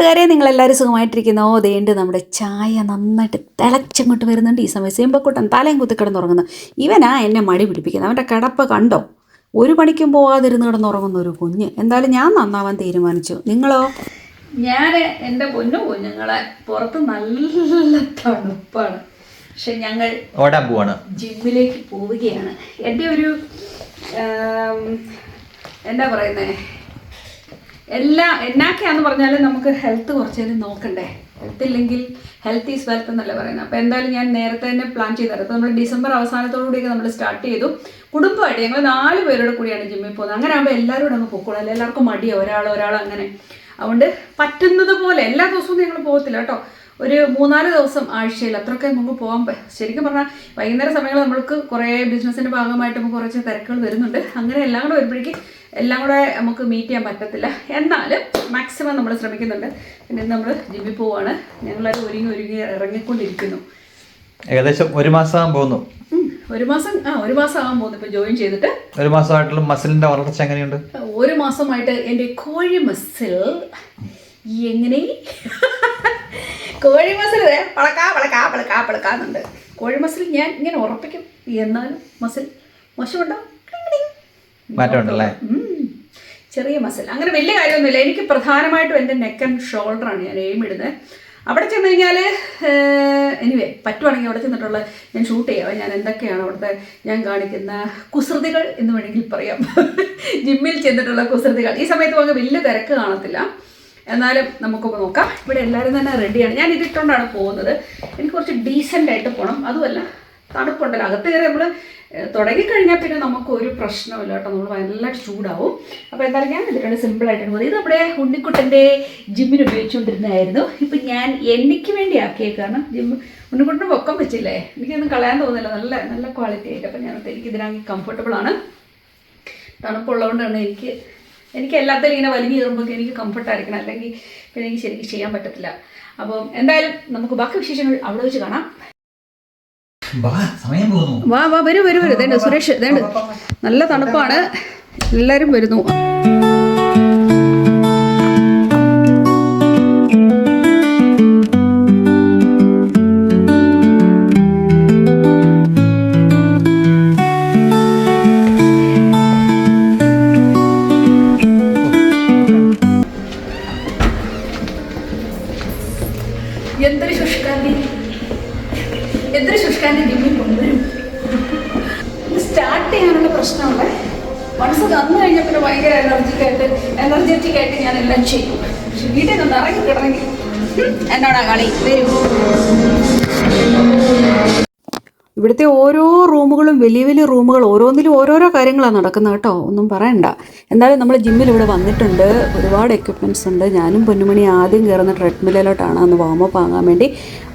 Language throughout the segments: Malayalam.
കൂട്ടുകാരെ നിങ്ങളെല്ലാവരും ഓ ദേണ്ട് നമ്മുടെ ചായ നന്നായിട്ട് തിളച്ചങ്ങോട്ട് വരുന്നുണ്ട്. ഈ സമയം സീമ്പക്കൂട്ടൻ തലയും കുത്തിക്കിടന്ന് ഉറങ്ങുന്നു ഇവനാ എന്നെ മടി പിടിപ്പിക്കുന്നത്. അവന്റെ കിടപ്പ് കണ്ടോ? ഒരു പണിക്കും പോവാതിരുന്ന് കിടന്നുറങ്ങുന്ന ഒരു കുഞ്ഞ്. എന്തായാലും ഞാൻ നന്നാവാൻ തീരുമാനിച്ചു. നിങ്ങളോ? ഞാൻ എന്റെ പൊന്നു കുഞ്ഞുങ്ങളെ പുറത്ത് നല്ല തണുപ്പാണ്. പക്ഷെ ഞങ്ങൾ ഓടാൻ പോവാണ്. ജിമ്മിലേക്ക് പോവുകയാണ്. എന്റെ ഒരു എന്താ പറയുന്നത് എല്ലാ എന്നാക്കെയാന്ന് പറഞ്ഞാൽ നമുക്ക് ഹെൽത്ത് കുറച്ചേരം നോക്കണ്ടേ? ഹെൽത്ത് ഇല്ലെങ്കിൽ ഹെൽത്ത് ഈസ് വെൽത്ത് എന്നല്ലേ പറയുന്നത്. അപ്പോൾ എന്തായാലും ഞാൻ നേരത്തെ തന്നെ പ്ലാൻ ചെയ്തത് അപ്പോൾ നമ്മൾ ഡിസംബർ അവസാനത്തോടുകൂടിയൊക്കെ നമ്മൾ സ്റ്റാർട്ട് ചെയ്തു. കുടുംബമായിട്ട് ഞങ്ങൾ നാല് പേരോട് കൂടിയാണ് ജിമ്മിൽ പോകുന്നത്. അങ്ങനെ ആകുമ്പോൾ എല്ലാവരും കൂടെ അങ്ങ് പൊക്കോളൂ. എല്ലാവർക്കും മടിയോ. ഒരാൾ ഒരാൾ അങ്ങനെ അതുകൊണ്ട് പറ്റുന്നത് പോലെ എല്ലാ ദിവസവും ഞങ്ങൾ പോകത്തില്ല കേട്ടോ. ഒരു മൂന്നാൽ ദിവസം ആഴ്ചയിൽ അത്രയൊക്കെ നമുക്ക് പോകാൻ ശരിക്കും പറഞ്ഞാൽ വൈകുന്നേര സമയങ്ങളിൽ നമ്മൾക്ക് കുറേ ബിസിനസ്സിന്റെ ഭാഗമായിട്ട് നമുക്ക് കുറച്ച് തിരക്കുകൾ വരുന്നുണ്ട്. അങ്ങനെ എല്ലാം കൂടെ വരുമ്പോഴേക്കും എല്ലാം കൂടെ നമുക്ക് മീറ്റ് ചെയ്യാൻ പറ്റത്തില്ല. എന്നാലും മാക്സിമം നമ്മൾ ശ്രമിക്കുന്നുണ്ട്. പിന്നെ നമ്മൾ ജിമ്മിൽ പോവാണ്. ഞങ്ങളത് ഒരുങ്ങി ഒരുങ്ങി ഇറങ്ങിക്കൊണ്ടിരിക്കുന്നു. ഏകദേശം ഒരു മാസം പോകുന്നു. ഒരു മാസം ആ ഒരു മാസം ആകാൻ പോകുന്നു ഇപ്പൊ ജോയിൻ ചെയ്തിട്ട്. ഒരു മാസമായിട്ടുള്ള മസിലിന്റെ വളർച്ച എങ്ങനെയുണ്ട്? ഒരു മാസമായിട്ട് എന്റെ കോഴി മസിൽ എങ്ങനെ? കോഴി മസിൽ പളക്കാ പളക്കാ പളക്കാ പളക്കാന്നുണ്ട് കോഴി മസിൽ ഞാൻ ഇങ്ങനെ ഉറപ്പിക്കും. എന്നാലും മസിൽ മോശമുണ്ടോ? മാറ്റമുണ്ടല്ലേ? ചെറിയ മസിൽ. അങ്ങനെ വലിയ കാര്യമൊന്നുമില്ല. എനിക്ക് പ്രധാനമായിട്ടും എന്റെ നെക്ക് ആൻഡ് ഷോൾഡറാണ് ഞാൻ എയിം ഇടുന്നത്. അവിടെ ചെന്ന് കഴിഞ്ഞാൽ എനിവേ പറ്റുവാണെങ്കിൽ അവിടെ ചെന്നിട്ടുള്ള ഞാൻ ഷൂട്ട് ചെയ്യാം. ഞാൻ എന്തൊക്കെയാണ് അവിടുത്തെ ഞാൻ കാണിക്കുന്ന കുസൃതികൾ എന്ന് വേണമെങ്കിൽ പറയാം. ജിമ്മിൽ ചെന്നിട്ടുള്ള കുസൃതികൾ. ഈ സമയത്ത് നമുക്ക് വലിയ തിരക്ക് കാണത്തില്ല. എന്നാലും നമുക്കൊന്ന് നോക്കാം. ഇവിടെ എല്ലാവരും തന്നെ റെഡിയാണ് ഞാൻ ഇതിട്ടുകൊണ്ടാണ് പോകുന്നത്. എനിക്ക് കുറച്ച് ഡീസന്റ് ആയിട്ട് പോകണം അതുമല്ല തണുപ്പുണ്ടല്ലോ. അകത്ത് കയറി നമ്മൾ തുടങ്ങിക്കഴിഞ്ഞാൽ പിന്നെ നമുക്ക് ഒരു പ്രശ്നമില്ല കേട്ടോ. നമ്മൾ നല്ല ചൂടാവും. അപ്പോൾ എന്തായാലും ഞാൻ ഇതിട്ടുണ്ട് സിമ്പിളായിട്ടാണ് പോകുന്നത്. ഇത് നമ്മുടെ ഉണ്ണിക്കുട്ടന്റെ ജിമ്മിന് ഉപയോഗിച്ചുകൊണ്ടിരുന്നതായിരുന്നു. ഇപ്പം ഞാൻ എനിക്ക് വേണ്ടി ആക്കിയേക്കാണ് ജിമ്മ് ഉണ്ണിക്കുട്ടന് പൊക്കം വെച്ചില്ലേ? എനിക്കൊന്നും കളയാൻ തോന്നില്ല നല്ല നല്ല ക്വാളിറ്റി ആയിട്ട്. അപ്പം ഞാൻ എനിക്ക് ഇതിനാണെങ്കിൽ കംഫർട്ടബിളാണ് തണുപ്പുള്ളതുകൊണ്ട് തന്നെ എനിക്ക് എനിക്ക് എല്ലാത്തിലും ഇങ്ങനെ വലിഞ്ഞു കയറുമ്പോൾ എനിക്ക് കംഫർട്ടായിരിക്കണം അല്ലെങ്കിൽ പിന്നെ എനിക്ക് ശരിക്കും ചെയ്യാൻ പറ്റത്തില്ല. അപ്പം എന്തായാലും നമുക്ക് ബാക്കി വിശേഷങ്ങൾ അവിടെ വെച്ച് കാണാം. വാ വാ വരൂ വരൂ വരൂ. ഇതേണ്ട സുരേഷ് ഇതേണ്ട. നല്ല തണുപ്പാണ്. എല്ലാവരും വരുന്നു. ചെയ്യാനുള്ള പ്രശ്നമുണ്ട് മനസ്സ് തന്നു കഴിഞ്ഞാൽ പിന്നെ ഭയങ്കര എനർജിക്കായിട്ട് എനർജറ്റിക് ആയിട്ട് ഞാൻ എല്ലാം ചെയ്യും. പക്ഷെ വീട്ടിൽ നിന്ന് ഇറങ്ങി കിടന്നെങ്കിൽ എന്നോടാ കളി വരൂ. ഇവിടുത്തെ ഓരോ റൂമുകളും വലിയ വലിയ റൂമുകൾ ഓരോന്നിലും ഓരോരോ കാര്യങ്ങളാണ് നടക്കുന്നത് കേട്ടോ. ഒന്നും പറയണ്ട. എന്തായാലും നമ്മൾ ജിമ്മിൽ ഇവിടെ വന്നിട്ടുണ്ട്. ഒരുപാട് എക്യുപ്മെന്റ്സ് ഉണ്ട്. ഞാനും പൊന്നുമണി ആദ്യം കയറുന്ന ട്രെഡ്മില്ലിലോട്ടാണ് അന്ന് വാമപ്പ് വാങ്ങാൻ വേണ്ടി.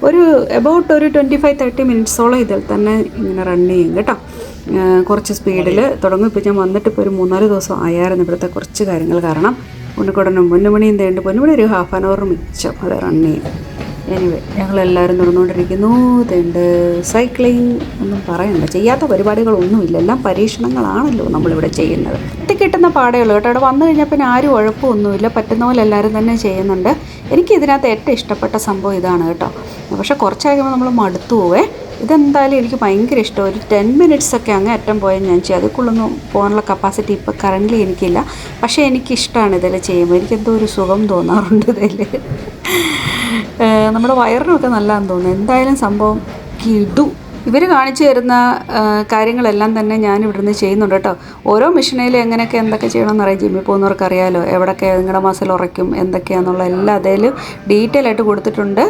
ഒരു എബൌട്ട് ഒരു ട്വന്റി ഫൈവ് തേർട്ടി മിനിറ്റ്സോളം ഇതിൽ തന്നെ ഇങ്ങനെ റൺ ചെയ്യും കേട്ടോ. കുറച്ച് സ്പീഡിൽ തുടങ്ങും. ഇപ്പോൾ ഞാൻ വന്നിട്ട് ഇപ്പോൾ ഒരു മൂന്നാൽ ദിവസം ആയായിരുന്നു ഇവിടുത്തെ കുറച്ച് കാര്യങ്ങൾ കാരണം. ഉണ്ണിക്കുടനും പൊന്നുമണിയും തേണ്ട് പൊന്നുമണി ഒരു ഹാഫ് ആൻ അവർ മിച്ചം അത് റൺ ചെയ്യും. എനിവേ ഞങ്ങളെല്ലാവരും നടന്നുകൊണ്ടിരിക്കുന്നു. തേണ്ട് സൈക്ലിംഗ് ഒന്നും പറയണ്ട. ചെയ്യാത്ത പരിപാടികളൊന്നുമില്ല. എല്ലാം പരീക്ഷണങ്ങളാണല്ലോ നമ്മളിവിടെ ചെയ്യുന്നത്. ഇത് കിട്ടുന്ന പാടേ ഉള്ളൂ കേട്ടോ. അവിടെ വന്നു കഴിഞ്ഞാൽ പിന്നെ ആരും ഉഴപ്പമൊന്നുമില്ല പറ്റുന്ന പോലെ എല്ലാവരും തന്നെ ചെയ്യുന്നുണ്ട്. എനിക്ക് ഇതിനകത്ത് ഏറ്റവും ഇഷ്ടപ്പെട്ട സംഭവം ഇതാണ് കേട്ടോ. പക്ഷേ കുറച്ച് നമ്മൾ മടുത്തു പോവേ. ഇതെന്തായാലും എനിക്ക് ഭയങ്കര ഇഷ്ടം. ഒരു ടെൻ മിനിറ്റ്സ് ഒക്കെ അങ്ങ് അറ്റം പോയാൽ ഞാൻ ചെയ്യും. അതിക്കുള്ളൊന്നും പോകാനുള്ള കപ്പാസിറ്റി ഇപ്പോൾ കറന്റ് എനിക്കില്ല. പക്ഷേ എനിക്കിഷ്ടമാണ് ഇതിൽ ചെയ്യുമ്പോൾ. എനിക്കെന്തോ ഒരു സുഖം തോന്നാറുണ്ട് ഇതിൽ നമ്മുടെ വയറിനൊക്കെ നല്ലതാണെന്ന് തോന്നുന്നു. എന്തായാലും സംഭവം കിടു. ഇവർ കാണിച്ചു തരുന്ന കാര്യങ്ങളെല്ലാം തന്നെ ഞാൻ ഇവിടുന്ന് ചെയ്യുന്നുണ്ട് കേട്ടോ. ഓരോ മിഷനയിലും എങ്ങനെയൊക്കെ എന്തൊക്കെ ചെയ്യണമെന്ന് അറിയാം. ജിമ്മിൽ പോകുന്നവർക്ക് അറിയാമല്ലോ എവിടെയൊക്കെ നിങ്ങളുടെ മസിൽ ഉറയ്ക്കും എന്തൊക്കെയാണെന്നുള്ള എല്ലാ അതിലും ഡീറ്റെയിൽ ആയിട്ട് കൊടുത്തിട്ടുണ്ട്.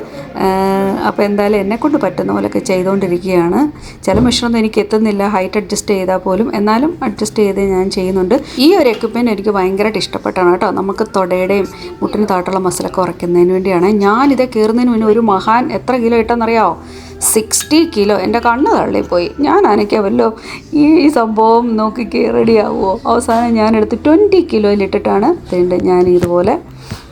അപ്പോൾ എന്തായാലും എന്നെക്കൊണ്ട് പറ്റുന്ന പോലെയൊക്കെ ചെയ്തുകൊണ്ടിരിക്കുകയാണ്. ചില മിഷനൊന്നും എനിക്ക് എത്തുന്നില്ല. ഹൈറ്റ് അഡ്ജസ്റ്റ് ചെയ്താൽ പോലും എന്നാലും അഡ്ജസ്റ്റ് ചെയ്ത് ഞാൻ ചെയ്യുന്നുണ്ട്. ഈ ഒരു എക്യുപ്മെന്റ് എനിക്ക് ഭയങ്കരമായിട്ട് ഇഷ്ടപ്പെട്ടാണ് കേട്ടോ. നമുക്ക് തൊടയുടെയും മുട്ടിന് താട്ടുള്ള മസിലൊക്കെ ഉറയ്ക്കുന്നതിന് വേണ്ടിയാണ്. ഞാനിത് കയറുന്നതിന് മുന്നേ ഒരു മഹാൻ എത്ര കിലോ ഇട്ടെന്നറിയാമോ സിക്സ്റ്റി കിലോ. എന്റെ കണ്ണ് തള്ളിപ്പോയി. ഞാൻ അനക്കാമല്ലോ ഈ സംഭവം സംഭവം നോക്കിക്ക് റെഡിയാവുമോ അവസാനം ഞാനെടുത്ത് ട്വന്റി കിലോയിലിട്ടിട്ടാണ് വീണ്ടും ഞാൻ ഇതുപോലെ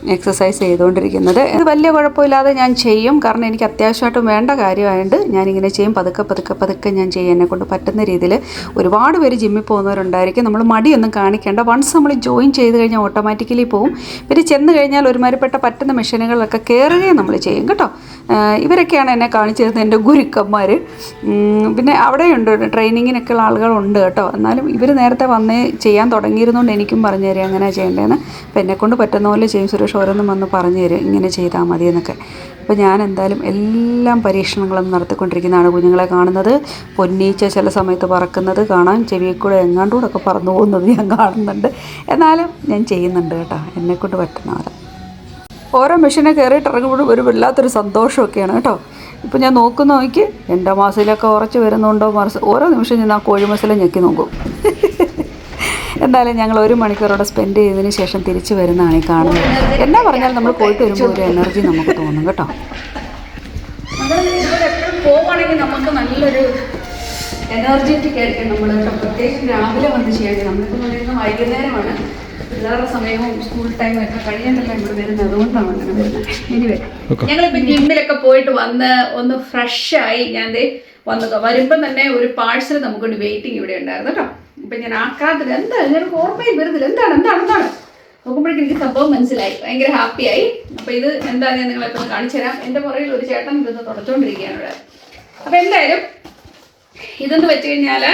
എക്സസൈസ് ചെയ്തുകൊണ്ടിരിക്കുന്നത്. ഇത് വലിയ കുഴപ്പമില്ലാതെ ഞാൻ ചെയ്യും. കാരണം എനിക്ക് അത്യാവശ്യമായിട്ടും വേണ്ട കാര്യമായതുകൊണ്ട് ഞാനിങ്ങനെ ചെയ്യും. പതുക്കെ പതുക്കെ പതുക്കെ ഞാൻ ചെയ്യും. എന്നെ കൊണ്ട് പറ്റുന്ന രീതിയിൽ ഒരുപാട് പേര് ജിമ്മിൽ പോകുന്നവരുണ്ടായിരിക്കും. നമ്മൾ മടിയൊന്നും കാണിക്കേണ്ട. വൺസ് നമ്മൾ ജോയിൻ ചെയ്ത് കഴിഞ്ഞാൽ ഓട്ടോമാറ്റിക്കലി പോവും. പിന്നെ ചെന്ന് കഴിഞ്ഞാൽ ഒരുമാതിരിപ്പെട്ട പറ്റുന്ന മെഷീനുകളിലൊക്കെ കയറുകയും നമ്മൾ ചെയ്യും. കേട്ടോ? ഇവരൊക്കെയാണ് എന്നെ കാണിച്ചു തരുന്നത് എന്റെ ഗുരുക്കന്മാർ പിന്നെ അവിടെയുണ്ട് ട്രെയിനിങ്ങിനൊക്കെയുള്ള ആളുകളുണ്ട് കേട്ടോ. എന്നാലും ഇവർ നേരത്തെ വന്ന് ചെയ്യാൻ തുടങ്ങിയിരുന്നുകൊണ്ട് എനിക്കും പറഞ്ഞു തരും എങ്ങനെ ചെയ്യേണ്ടതെന്ന് അപ്പം എന്നെക്കൊണ്ട് പറ്റുന്ന പോലെ ചെയ്യും സുരേഷ് ഓരോന്നും വന്ന് പറഞ്ഞു തരും ഇങ്ങനെ ചെയ്താൽ മതി എന്നൊക്കെ അപ്പോൾ ഞാൻ എന്തായാലും എല്ലാം പരീക്ഷണങ്ങളും നടത്തിക്കൊണ്ടിരിക്കുന്നതാണ് കുഞ്ഞുങ്ങളെ കാണുന്നത്. പൊന്നീച്ച ചില സമയത്ത് പറക്കുന്നത് കാണാൻ ചെവിയിൽ കൂടെ ഒക്കെ പറന്നു പോകുന്നത് ഞാൻ കാണുന്നുണ്ട്. എന്നാലും ഞാൻ ചെയ്യുന്നുണ്ട് കേട്ടോ എന്നെക്കൊണ്ട് പറ്റുന്ന പോലെ. ഓരോ മെഷീനെ കയറിയിട്ട് ഇറങ്ങുമ്പോഴും ഒരു വല്ലാത്തൊരു സന്തോഷമൊക്കെയാണ് കേട്ടോ. ഇപ്പം ഞാൻ നോക്കുന്ന നോക്കി എന്റെ മാസയിലൊക്കെ ഉറച്ച് വരുന്നുണ്ടോ മറിച്ച് ഓരോ നിമിഷം ഞാൻ ആ കോഴി മസില ഞെക്കി നോക്കും. എന്തായാലും ഞങ്ങൾ ഒരു മണിക്കൂറോടെ സ്പെൻഡ് ചെയ്തതിന് ശേഷം തിരിച്ചു വരുന്നതാണ് ഈ കാണുന്നത്. എന്നാ പറഞ്ഞാൽ നമ്മൾ പോയിട്ട് വരുമ്പോൾ ഒരു എനർജി നമുക്ക് തോന്നും കേട്ടോ. പോവുകയാണെങ്കിൽ നമുക്ക് നല്ലൊരു എനർജറ്റിക് ആയിരിക്കും നമ്മൾ പ്രത്യേകിച്ച് രാവിലെ വന്ന് ചെയ്യേണ്ടത് നമ്മളിപ്പോൾ വൈകുന്നേരമാണ്. പിള്ളേരുടെ സമയവും സ്കൂൾ ടൈമും ഒക്കെ കഴിയാണ്ടല്ല ഇവിടെ വരുന്നത്. അതുകൊണ്ടാണ് അങ്ങനെ വരുന്നത്. എനിവേ ഞങ്ങളിപ്പോൾ ജിമ്മിലൊക്കെ പോയിട്ട് വന്ന് ഒന്ന് ഫ്രഷ് ആയി ഞാൻ വന്നത് വരുമ്പം തന്നെ ഒരു പാഴ്സൽ നമുക്കൊരു വെയിറ്റിംഗ് ഇവിടെ ഉണ്ടായിരുന്നു കേട്ടോ. അപ്പൊ ഞാൻ ആക്കാത്തില്ല എന്താ? ഞാൻ ഓർമ്മയിൽ വരുന്നില്ല. എന്താണ്? എന്താണ്? എന്താണ്? നോക്കുമ്പോഴേക്കും എനിക്ക് സംഭവം മനസ്സിലായി. ഭയങ്കര ഹാപ്പിയായി അപ്പൊ ഇത് എന്താ ഞാൻ നിങ്ങളെ ഒന്ന് കാണിച്ചു തരാം. എന്റെ പുറകിൽ ഒരു ചേട്ടൻ ഇരുന്ന് തുടച്ചുകൊണ്ടിരിക്കുകയാണ് ഇവിടെ. അപ്പൊ എന്തായാലും ഇതെന്ന് വെച്ച് കഴിഞ്ഞാൽ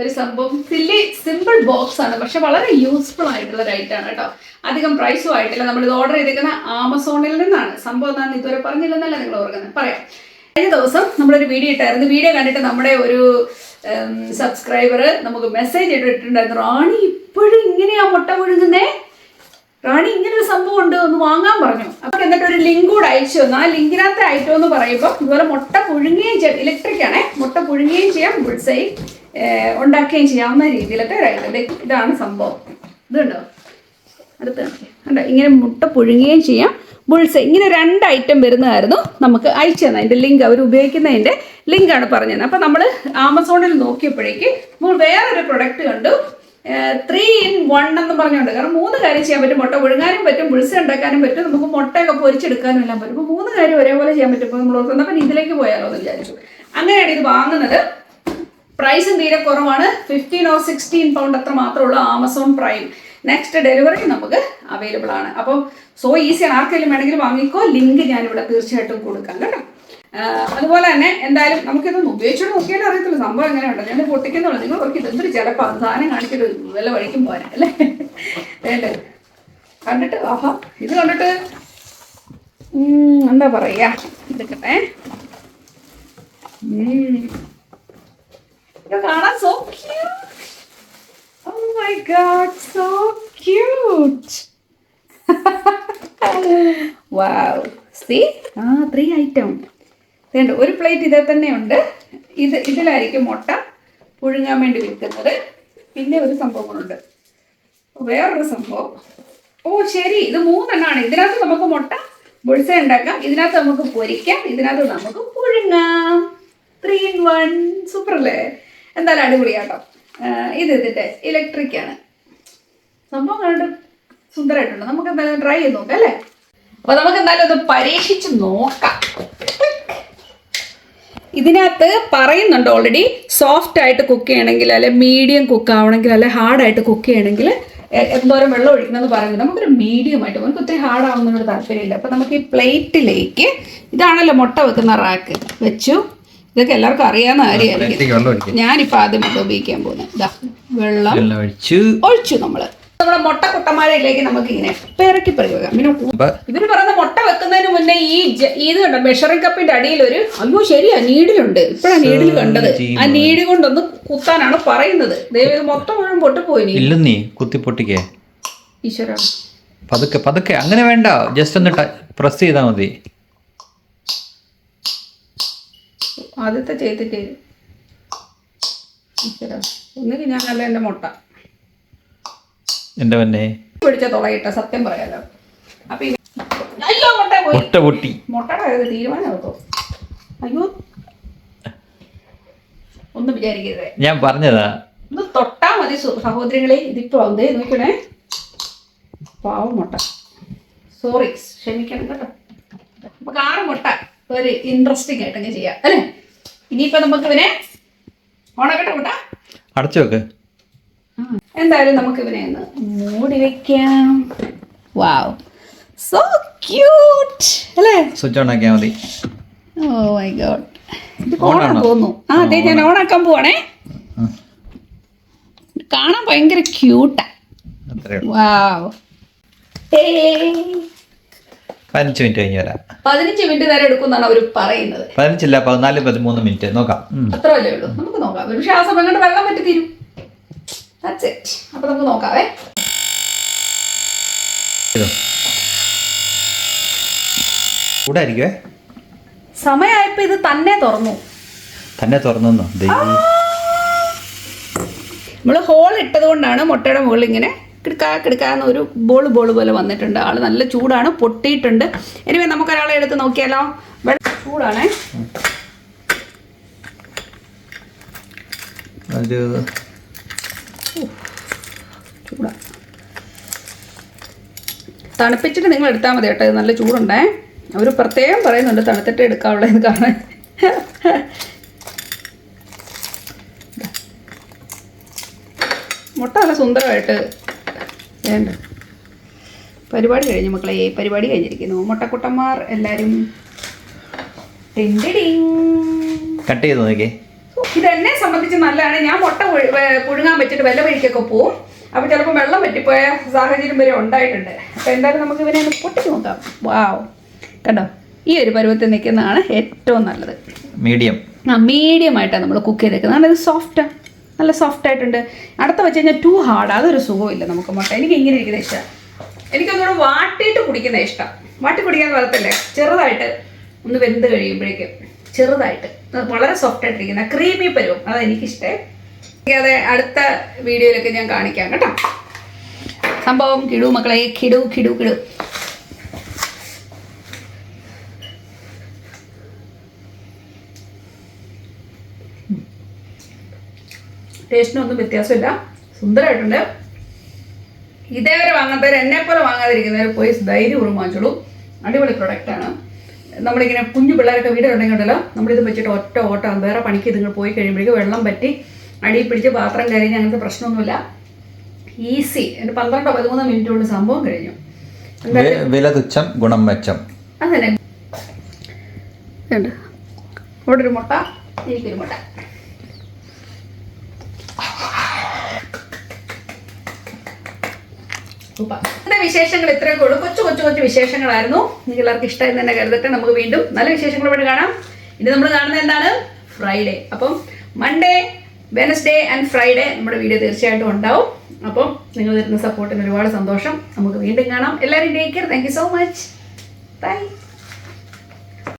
ഒരു സംഭവം സില്ലി സിമ്പിൾ ബോക്സ് ആണ്. പക്ഷെ വളരെ യൂസ്ഫുൾ ആയിട്ടുള്ള ഐറ്റം ആണ് കേട്ടോ. അധികം പ്രൈസും ആയിട്ടില്ല. നമ്മൾ ഇത് ഓർഡർ ചെയ്തിരിക്കുന്ന ആമസോണിൽ നിന്നാണ്. സംഭവം എന്താണെന്ന് ഇതുവരെ പറഞ്ഞില്ലെന്നല്ല നിങ്ങൾ ഓർക്കുന്നത്. പറയാം. കഴിഞ്ഞ ദിവസം നമ്മളൊരു വീഡിയോ ഇട്ടായിരുന്നു. വീഡിയോ കണ്ടിട്ട് നമ്മുടെ ഒരു സബ്സ്ക്രൈബർ നമുക്ക് മെസ്സേജ് ഇട്ടിട്ടുണ്ടായിരുന്നു. റാണി ഇപ്പോഴും ഇങ്ങനെയാ മുട്ട മുഴുകുന്നേ റാണി ഇങ്ങനെ ഒരു സംഭവം ഉണ്ട്. ഒന്ന് വാങ്ങാൻ പറഞ്ഞു. അപ്പൊ എന്നിട്ട് ഒരു ലിങ്ക് കൂടെ അയച്ചു തന്നു. ആ ലിങ്കിനകത്ത് ഐറ്റം എന്ന് പറയുമ്പോൾ ഇതുപോലെ മുട്ട പുഴുങ്ങുകയും ചെയ്യാം. ഇലക്ട്രിക് ആണേ. മുട്ട പുഴുങ്ങുകയും ചെയ്യാം. ബുൾസൈ ഉണ്ടാക്കുകയും ചെയ്യാവുന്ന രീതിയിലൊക്കെ item. ഇതാണ് സംഭവം. ഇതുണ്ടോ? അടുത്ത കണ്ടോ? ഇങ്ങനെ മുട്ട പുഴുങ്ങുകയും ചെയ്യാം. ബുൾസ് ഇങ്ങനെ രണ്ട് ഐറ്റം വരുന്നതായിരുന്നു. നമുക്ക് അയച്ചു തന്നെ അതിന്റെ ലിങ്ക് അവർ ഉപയോഗിക്കുന്നതിന്റെ ലിങ്കാണ് പറഞ്ഞു പറഞ്ഞത് അപ്പോൾ നമ്മൾ ആമസോണിൽ നോക്കിയപ്പോഴേക്ക് നമ്മൾ വേറൊരു പ്രൊഡക്റ്റ് കണ്ടു. ത്രീ ഇൻ വൺ എന്ന് പറഞ്ഞുകൊണ്ട്. കാരണം മൂന്ന് കാര്യം ചെയ്യാൻ പറ്റും. മുട്ട ഒഴുകാനും പറ്റും. ബുൾസ് ഉണ്ടാക്കാനും പറ്റും. നമുക്ക് മുട്ടയൊക്കെ പൊരിച്ചെടുക്കാനും എല്ലാം പറ്റും. അപ്പോൾ മൂന്ന് കാര്യം ഒരേപോലെ ചെയ്യാൻ പറ്റും. ഇപ്പോൾ നമ്മൾ ഓർക്കുന്നത് അപ്പം ഇതിലേക്ക് പോയാലോ എന്ന് വിചാരിച്ചു. അങ്ങനെയാണ് ഇത് വാങ്ങുന്നത്. പ്രൈസും തീരെ കുറവാണ്. ഫിഫ്റ്റീൻ ഓർ സിക്സ്റ്റീൻ പൗണ്ട് അത്ര മാത്രമേ ഉള്ളൂ ആമസോൺ പ്രൈം നെക്സ്റ്റ് ഡെലിവറി നമുക്ക് അവൈലബിൾ ആണ്. അപ്പോൾ സോ ഈസിയാണ് ആർക്കെങ്കിലും വേണമെങ്കിൽ വാങ്ങിക്കോ. ലിങ്ക് ഞാനിവിടെ തീർച്ചയായിട്ടും കൊടുക്കാം കേട്ടോ. അതുപോലെ തന്നെ എന്തായാലും നമുക്കിതൊന്ന് ഉപയോഗിച്ചോണ്ട് നോക്കിയാലും അറിയത്തില്ല. സംഭവം എങ്ങനെയുണ്ട്? ഞാൻ പൊട്ടിക്കുന്നുള്ളൂ നിങ്ങൾ ഓർക്ക് ഇതെന്തൊരു ചിലപ്പോൾ സാധനം കാണിച്ചിട്ട് വല്ല വഴിക്കും പോരാ അല്ലേ? വേണ്ടേ? കണ്ടിട്ട് ആഹാ ഇത് കണ്ടിട്ട് എന്താ പറയാ? എടുക്കട്ടെ കാണാൻ so Oh my god, so cute wow. See? ആ ത്രീ ഐറ്റം രണ്ട് ഒരു പ്ലേറ്റ് ഇതേ തന്നെ ഉണ്ട്. ഇത് ഇതിലായിരിക്കും മുട്ട പുഴുങ്ങാൻ വേണ്ടി വിൽക്കുന്നത്. പിന്നെ ഒരു സംഭവം കൂടെ വേറൊരു സംഭവം. ഓ ശരി. ഇത് മൂന്നെണ്ണമാണ് ഇതിനകത്ത് നമുക്ക് മുട്ട ബുൾസ ഉണ്ടാക്കാം. ഇതിനകത്ത് നമുക്ക് പൊരിക്കാം. ഇതിനകത്ത് നമുക്ക് പുഴുങ്ങാം. ത്രീ ഇൻ വൺ സൂപ്പർ അല്ലേ? എന്തായാലും അടിപൊളിയാട്ടോ. ഇത് ഇതിന്റെ ഇലക്ട്രിക് ആണ്. സംഭവം കണ്ട് സുന്ദരമായിട്ടുണ്ട് നമുക്ക് എന്തായാലും ട്രൈ ചെയ്ത് നോക്കാം അല്ലേ? അപ്പൊ നമുക്ക് എന്തായാലും ഒന്ന് പരീക്ഷിച്ച് നോക്കാം. ഇതിനകത്ത് പറയുന്നുണ്ട് ഓൾറെഡി സോഫ്റ്റ് ആയിട്ട് കുക്ക് ചെയ്യണമെങ്കിൽ അല്ലെ മീഡിയം കുക്ക് ആവണമെങ്കിൽ അല്ലെ ഹാർഡായിട്ട് കുക്ക് ചെയ്യണമെങ്കിൽ എന്തോരം വെള്ളം ഒഴിക്കണമെന്ന് പറയുന്നത് നമുക്കൊരു മീഡിയം ആയിട്ട് നമുക്ക് ഒത്തിരി ഹാർഡ് ആവുന്നതിനോട് താല്പര്യമില്ല. അപ്പം നമുക്ക് ഈ പ്ലേറ്റിലേക്ക് ഇതാണല്ലോ മുട്ട വെക്കുന്ന റാക്ക് വെച്ചു. ഇതൊക്കെ എല്ലാവർക്കും അറിയാവുന്ന കാര്യമായിരിക്കും. ഞാനിപ്പോൾ ആദ്യം ഉപയോഗിക്കാൻ പോകുന്നത് ഇതാ വെള്ളം ഒഴിച്ച്. ഒഴിച്ചു നമ്മൾ. നമ്മുടെ മുട്ട കുട്ടന്മാരയിലേക്ക് നമുക്ക് ഇങ്ങനെ പെരക്കി പെറുക്കി വെക്കാം. പിന്നെ ഇതിന് ഇവർ പറയുന്ന മുട്ട വെക്കുന്നതിന് മുന്നേ ഈ ഇത് കണ്ടോ? മെഷറിംഗ് കപ്പിന്റെ അടിയിൽ ഒരു അയ്യോ ശരിയാ നീഡിലുണ്ട്. ഇപ്പഴാ നീഡിൽ കണ്ടത്. ആ നീഡ് കൊണ്ടൊന്ന് കുത്താനാണ് പറയുന്നത്. ദൈവം ഇത് മൊത്തം മുഴുവൻ പൊട്ടിപ്പോയി നീ ഇല്ലെന്നീ കുത്തി പൊട്ടിക്കേ. ഈശ്വര. പതുക്കെ പതുക്കെ അങ്ങനെ വേണ്ട. ജസ്റ്റ് ഒന്ന് പ്രസ് ചെയ്താൽ മതി. ആദ്യത്തെ ചെയ്തിട്ട് ഒന്നുകിൽ ഞാൻ നല്ല എന്റെ മുട്ട. എന്റെ പിന്നെ. പിടിച്ച തുളയിട്ട സത്യം പറയാലോ. അപ്പൊ അയ്യോ മുട്ട പോയി. മുട്ട പൊട്ടി. മുട്ടയുടെ കാര്യത്തിൽ തീരുമാനമാക്കോ അയ്യോ. ഒന്നും വിചാരിക്കരുതേ. ഞാൻ പറഞ്ഞതാ. ഒന്ന് തൊട്ടാ മതി സഹോദരങ്ങളെ സഹോദരികളെ ഇതിപ്പോ അതേ നോക്കണേ? പാവം മുട്ട. സോറി ക്ഷമിക്കണം കേട്ടോ. നമുക്ക് ആറ് മുട്ട. ഒരു ഇൻട്രസ്റ്റിംഗ് ആയിട്ടങ്ങ് ചെയ്യാം അല്ലേ? ഇനിയിപ്പോൾ നമുക്ക് ഇവനെ ഓണക്കട്ടെ മുട്ട അടച്ചു വെക്ക്. എന്തായാലും നമുക്ക് ഇവനെ ഒന്ന് മൂടി വെക്കാം. വാവ് സോ ക്യൂട്ട് അല്ലേ? സ്വിച്ച് ഓൺ ആക്കിയാൽ മതി. ഓ മൈ ഗോഡ് ഓണാൻ തോന്നുന്നു. ആ അതെ ഞാൻ ഓണാക്കാൻ പോവാണേ. കാണാൻ ഭയങ്കര ക്യൂട്ടാ വാവ് ഏ പതിനഞ്ച് മിനിറ്റ് കഴിഞ്ഞ് വരാം. പതിനഞ്ച് മിനിറ്റ് നേരം എടുക്കുന്നാണ് അവർ പറയുന്നത്. പതിനഞ്ചില്ല പതിനാല് പതിമൂന്ന് മിനിറ്റ്. നോക്കാം. അത്രയല്ലേ ഉള്ളൂ. നമുക്ക് നോക്കാം. ഒരു പക്ഷേ ആ സമയം കൊണ്ട് വെള്ളം പറ്റി തീരും. അപ്പൊ നമുക്ക് നോക്കാവേ. ഇതോ. ചൂടായിരിക്കുവേ സമയമായപ്പോ ഇത് തന്നെ തുറന്നു. തന്നെ തുറന്നു നമ്മൾ നമ്മൾ ഹോൾ ഇട്ടത് കൊണ്ടാണ് മുട്ടയുടെ മുകളിൽ ഇങ്ങനെ കിടക്കാ കിടക്കാന്ന് ഒരു ബോൾ ബോൾ പോലെ വന്നിട്ടുണ്ട്. ആൾ നല്ല ചൂടാണ് പൊട്ടിയിട്ടുണ്ട്. എനിവേ നമുക്ക് ഒരാളെ എടുത്ത് നോക്കിയാലോ? വെള്ളം ചൂടാണേ. ചൂടാ. തണുപ്പിച്ചിട്ട് നിങ്ങൾ എടുത്താൽ മതി കേട്ടോ ഇത് നല്ല ചൂടുണ്ടേ. അവർ പ്രത്യേകം പറയുന്നുണ്ട് തണുത്തിട്ട് എടുക്കാവുള്ളതെന്ന് കാണാൻ. മുട്ട നല്ല സുന്ദരമായിട്ട് വേണ്ട. പരിപാടി കഴിഞ്ഞു മക്കളെ പരിപാടി കഴിഞ്ഞിരിക്കുന്നു. മുട്ടക്കുട്ടന്മാർ എല്ലാവരും. കട്ട് ചെയ്ത് നോക്കിയേ. ഇത് എന്നെ സംബന്ധിച്ച് നല്ലതാണ്. ഞാൻ മുട്ട പുഴുങ്ങാൻ വെച്ചിട്ട് വെല്ല വഴിക്കൊക്കെ പോവും. അപ്പോൾ ചിലപ്പോൾ വെള്ളം പറ്റിപ്പോയ സാഹചര്യം വരെ ഉണ്ടായിട്ടുണ്ട്. അപ്പോൾ എന്തായാലും നമുക്ക് ഇവനെ പൊട്ടിച്ചു നോക്കാം. വാവ്. കണ്ടോ? ഈ ഒരു പരുവത്തിൽ നിൽക്കുന്നതാണ് ഏറ്റവും നല്ലത്. മീഡിയം. ആ മീഡിയം ആയിട്ടാണ് നമ്മൾ കുക്ക് ചെയ്തേക്കുന്നത്. കാരണം ഇത് സോഫ്റ്റ് നല്ല സോഫ്റ്റ് ആയിട്ടുണ്ട്. അടുത്ത വെച്ച് കഴിഞ്ഞാൽ ടു ഹാർഡ് അതൊരു സുഖമില്ല നമുക്ക് മുട്ട. എനിക്ക് ഇങ്ങനെ ഇരിക്കുന്ന ഇഷ്ടം. എനിക്കൊന്നുകൂടെ വാട്ടിയിട്ട് കുടിക്കുന്ന ഇഷ്ടം. വാട്ടി കുടിക്കാൻ വളർത്തല്ലേ ചെറുതായിട്ട് ഒന്ന് വെന്ത് കഴിയുമ്പോഴേക്കും ചെറുതായിട്ട് വളരെ സോഫ്റ്റ് ആയിട്ടിരിക്കുന്ന ക്രീമി പരുവം. അതെനിക്കിഷ്ടേ അതെ അടുത്ത വീഡിയോയിലൊക്കെ ഞാൻ കാണിക്കാം കേട്ടോ. സംഭവം കിടു മക്കളെ. കിടു കിടു കിടു. ടേസ്റ്റിനൊന്നും വ്യത്യാസമില്ല. സുന്ദരമായിട്ടുണ്ട് ഇതേവരെ വാങ്ങാത്തവർ എന്നെ പോലെ വാങ്ങാതിരിക്കുന്നവർ പോയി ധൈര്യപൂർവം വാങ്ങിച്ചോളൂ. അടിപൊളി പ്രൊഡക്റ്റാണ് നമ്മളിങ്ങനെ കുഞ്ഞു പിള്ളേരൊക്കെ വീടുണ്ടെങ്കിലുണ്ടല്ലോ നമ്മളിത് വെച്ചിട്ട് ഒറ്റ ഓട്ടം വേറെ പണിക്ക് ഇതുങ്ങൾ പോയി കഴിയുമ്പോഴേക്കും വെള്ളം പറ്റി അടിയിൽ പിടിച്ച് പാത്രം കരിഞ്ഞ് അങ്ങനത്തെ പ്രശ്നമൊന്നുമില്ല. ഈസി ഒരു പന്ത്രണ്ടോ പതിമൂന്നോ മിനിറ്റ് കൊണ്ട് സംഭവം കഴിഞ്ഞു. വില തുച്ഛം ഗുണം മെച്ചം. അതന്നെ. ഇവിടെ ഒരു മുട്ട എനിക്കൊരു മുട്ട. സൂപ്പർ. ഇന്നത്തെ വിശേഷങ്ങൾ ഇത്രയും ഉള്ളൂ. കൊച്ചു കൊച്ചു കൊച്ചു വിശേഷങ്ങളായിരുന്നു. നിങ്ങൾക്ക് എല്ലാവർക്കും ഇഷ്ടമായി തന്നെ കരുതട്ടെ. നമുക്ക് വീണ്ടും നല്ല വിശേഷങ്ങളോട് കാണാം. ഇനി നമ്മൾ കാണുന്നത് എന്താണ്? ഫ്രൈഡേ അപ്പം മൺഡേ വെനസ്ഡേ ആൻഡ് ഫ്രൈഡേ നമ്മുടെ വീഡിയോ തീർച്ചയായിട്ടും ഉണ്ടാവും. അപ്പം നിങ്ങൾ തരുന്ന സപ്പോർട്ടിന് ഒരുപാട് സന്തോഷം. നമുക്ക് വീണ്ടും കാണാം. എല്ലാവരും take care thank so much bye